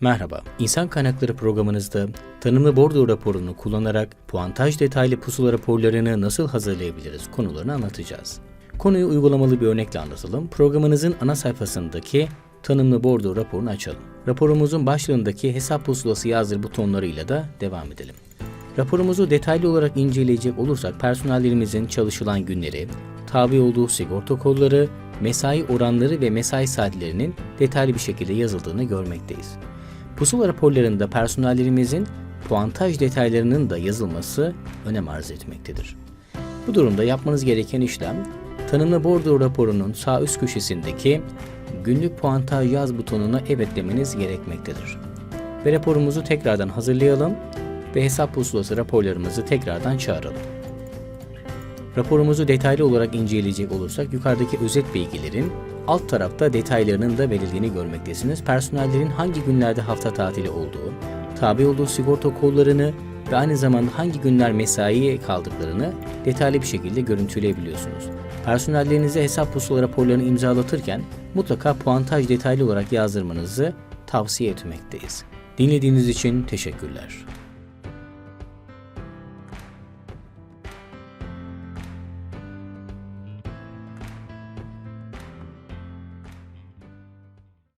Merhaba, İnsan Kaynakları programınızda tanımlı bordo raporunu kullanarak puantaj detaylı pusula raporlarını nasıl hazırlayabiliriz konularını anlatacağız. Konuyu uygulamalı bir örnekle anlatalım. Programınızın ana sayfasındaki tanımlı bordo raporunu açalım. Raporumuzun başlığındaki hesap pusulası yazdır butonlarıyla da devam edelim. Raporumuzu detaylı olarak inceleyecek olursak personellerimizin çalışılan günleri, tabi olduğu sigorta kodları, mesai oranları ve mesai saatlerinin detaylı bir şekilde yazıldığını görmekteyiz. Pusula raporlarında personellerimizin puantaj detaylarının da yazılması önem arz etmektedir. Bu durumda yapmanız gereken işlem tanımlı bordo raporunun sağ üst köşesindeki günlük puantaj yaz butonuna evet demeniz gerekmektedir. Ve raporumuzu tekrardan hazırlayalım ve hesap pusulası raporlarımızı tekrardan çağıralım. Raporumuzu detaylı olarak inceleyecek olursak yukarıdaki özet bilgilerin alt tarafta detaylarının da verildiğini görmektesiniz. Personellerin hangi günlerde hafta tatili olduğu, tabi olduğu sigorta kollarını ve aynı zamanda hangi günler mesaiye kaldıklarını detaylı bir şekilde görüntüleyebiliyorsunuz. Personellerinize hesap pusula raporlarını imzalatırken mutlaka puantaj detaylı olarak yazdırmanızı tavsiye etmekteyiz. Dinlediğiniz için teşekkürler.